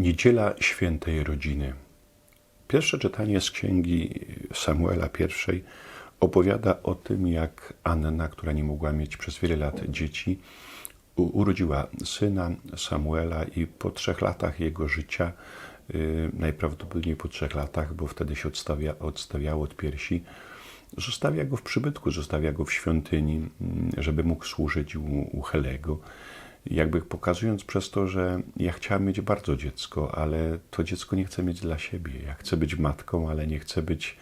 Niedziela Świętej Rodziny. Pierwsze czytanie z księgi Samuela I opowiada o tym, jak Anna, która nie mogła mieć przez wiele lat dzieci, urodziła syna Samuela i po trzech latach jego życia, y, najprawdopodobniej po trzech latach, bo wtedy się odstawia, odstawiało od piersi, zostawia go w przybytku, zostawia go w świątyni, y, żeby mógł służyć u, u Helego jakby pokazując przez to, że ja chciałam mieć bardzo dziecko, ale to dziecko nie chcę mieć dla siebie. Ja chcę być matką, ale nie chcę być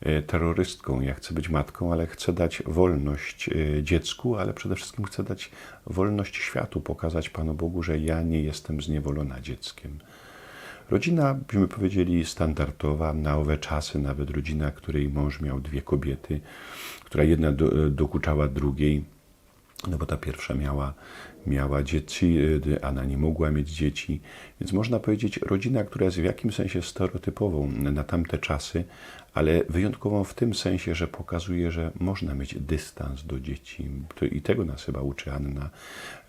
e, terrorystką. Ja chcę być matką, ale chcę dać wolność e, dziecku, ale przede wszystkim chcę dać wolność światu, pokazać Panu Bogu, że ja nie jestem zniewolona dzieckiem. Rodzina, byśmy powiedzieli, standardowa, na owe czasy, nawet rodzina, której mąż miał dwie kobiety, która jedna do, dokuczała drugiej, no bo ta pierwsza miała miała dzieci, y, Anna nie mogła mieć dzieci. Więc można powiedzieć, rodzina, która jest w jakimś sensie stereotypową na tamte czasy, ale wyjątkową w tym sensie, że pokazuje, że można mieć dystans do dzieci. I tego nas chyba uczy Anna,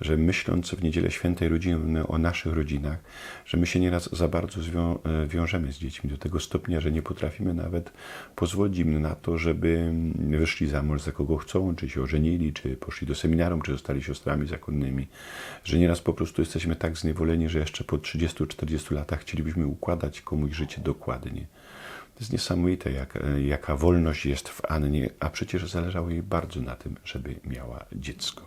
że myśląc w Niedzielę Świętej Rodziny o naszych rodzinach, że my się nieraz za bardzo e, wiążemy z dziećmi do tego stopnia, że nie potrafimy nawet pozwolić im na to, żeby wyszli za mąż za kogo chcą, czy się ożenili, czy poszli do seminarium, czy zostali siostrami zakonnymi. Że nieraz po prostu jesteśmy tak zniewoleni, że jeszcze po 30-40 latach chcielibyśmy układać komuś życie dokładnie. To jest niesamowite, jak, jaka wolność jest w Annie, a przecież zależało jej bardzo na tym, żeby miała dziecko.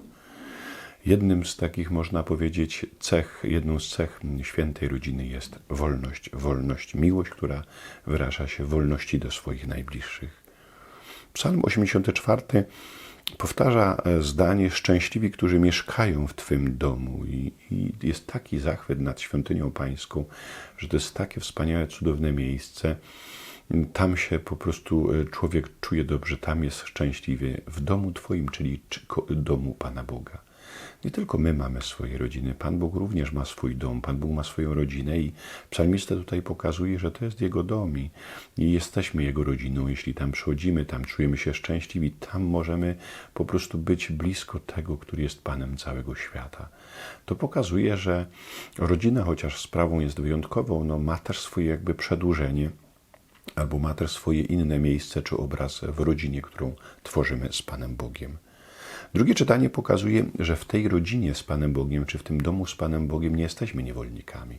Jednym z takich, można powiedzieć, cech, jedną z cech świętej rodziny jest wolność. Wolność, miłość, która wyraża się wolności do swoich najbliższych. Psalm 84 powtarza zdanie szczęśliwi, którzy mieszkają w Twym domu. I, I, jest taki zachwyt nad świątynią pańską, że to jest takie wspaniałe, cudowne miejsce, tam się po prostu e, człowiek czuje dobrze, tam jest szczęśliwy, w domu Twoim, czyli domu Pana Boga. Nie tylko my mamy swoje rodziny, Pan Bóg również ma swój dom, Pan Bóg ma swoją rodzinę i psalmista tutaj pokazuje, że to jest Jego dom i, jesteśmy Jego rodziną. Jeśli tam przychodzimy, tam czujemy się szczęśliwi, tam możemy po prostu być blisko tego, który jest Panem całego świata. To pokazuje, że rodzina, chociaż sprawą jest wyjątkową, no, ma też swoje jakby przedłużenie albo ma też swoje inne miejsce czy obraz w rodzinie, którą tworzymy z Panem Bogiem. Drugie czytanie pokazuje, że w tej rodzinie z Panem Bogiem, czy w tym domu z Panem Bogiem nie jesteśmy niewolnikami.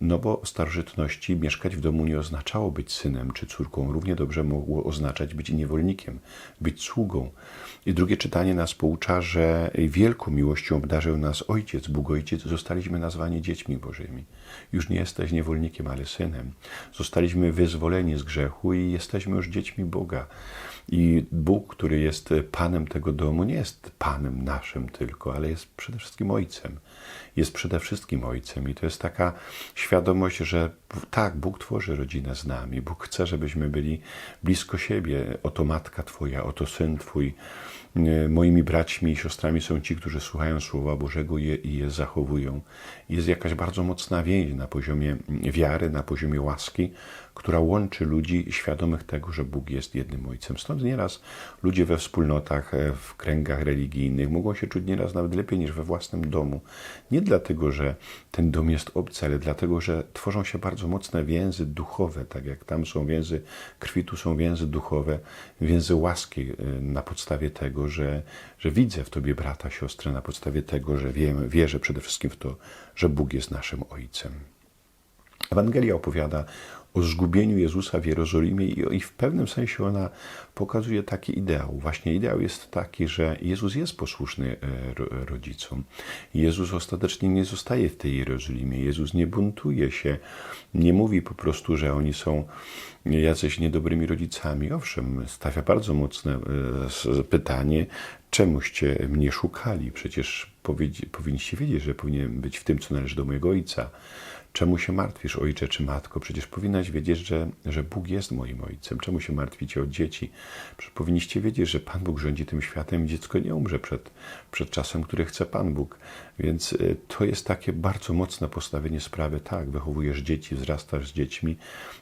No bo starożytności mieszkać w domu nie oznaczało być synem czy córką. Równie dobrze mogło oznaczać być niewolnikiem, być sługą. I drugie czytanie nas poucza, że wielką miłością obdarzył nas Ojciec, Bóg Ojciec. Zostaliśmy nazwani dziećmi Bożymi. Już nie jesteś niewolnikiem, ale synem. Zostaliśmy wyzwoleni z grzechu i jesteśmy już dziećmi Boga. I Bóg, który jest Panem tego domu, nie jest Panem naszym tylko, ale jest przede wszystkim Ojcem. Jest przede wszystkim Ojcem. I to jest taka świadomość, że tak, Bóg tworzy rodzinę z nami. Bóg chce, żebyśmy byli blisko siebie. Oto matka Twoja, oto syn Twój. Moimi braćmi i siostrami są ci, którzy słuchają Słowa Bożego i je zachowują. Jest jakaś bardzo mocna więź na poziomie wiary, na poziomie łaski, która łączy ludzi świadomych tego, że Bóg jest jednym Ojcem. Stąd nieraz ludzie we wspólnotach, e, w kręgach religijnych mogą się czuć nieraz nawet lepiej niż we własnym domu. Nie dlatego, że ten dom jest obcy, ale dlatego, że tworzą się bardzo mocne więzy duchowe, tak jak tam są więzy krwi, tu są więzy duchowe, więzy łaski e, na podstawie tego, że, że widzę w Tobie brata, siostrę, na podstawie tego, że wiem, wierzę przede wszystkim w to, że Bóg jest naszym Ojcem. Ewangelia opowiada o zgubieniu Jezusa w Jerozolimie i w pewnym sensie ona pokazuje taki ideał. Właśnie ideał jest taki, że Jezus jest posłuszny e, rodzicom. Jezus ostatecznie nie zostaje w tej Jerozolimie. Jezus nie buntuje się, nie mówi po prostu, że oni są jacyś niedobrymi rodzicami. Owszem, stawia bardzo mocne e, pytanie, czemuście mnie szukali? Przecież powinniście wiedzieć, że powinien być w tym, co należy do mojego ojca. Czemu się martwisz, ojcze czy matko? Przecież powinnaś wiedzieć, że, że Bóg jest moim ojcem. Czemu się martwicie o dzieci? Przecież powinniście wiedzieć, że Pan Bóg rządzi tym światem i dziecko nie umrze przed, przed czasem, który chce Pan Bóg. Więc y, to jest takie bardzo mocne postawienie sprawy. Tak, wychowujesz dzieci, wzrastasz z dziećmi,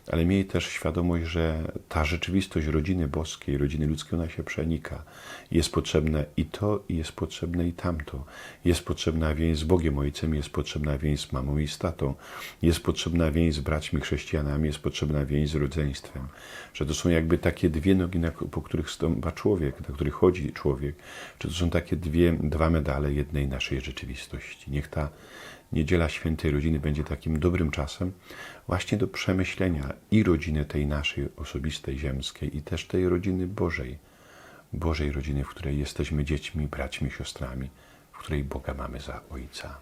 ale miej też świadomość, że ta rzeczywistość rodziny boskiej, rodziny ludzkiej, ona się przenika. Jest potrzebne i to, jest potrzebne i tamto. Jest potrzebna więź z Bogiem Ojcem, jest potrzebna więź z mamą i z tatą, jest potrzebna więź z braćmi chrześcijanami, jest potrzebna więź z rodzeństwem. Że to są jakby takie dwie nogi, po których stąpa człowiek, na których chodzi człowiek. Czy to są takie dwie, dwa medale jednej naszej rzeczywistości. Niech ta Niedziela Świętej Rodziny będzie takim dobrym czasem właśnie do przemyślenia i rodziny tej naszej osobistej, ziemskiej, i też tej rodziny Bożej. Bożej rodziny, w której jesteśmy dziećmi, braćmi, siostrami, w której Boga mamy za Ojca.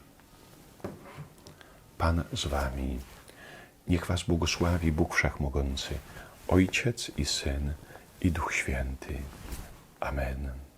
Pan z Wami. Niech Was błogosławi Bóg Wszechmogący, Ojciec i Syn i Duch Święty. Amen.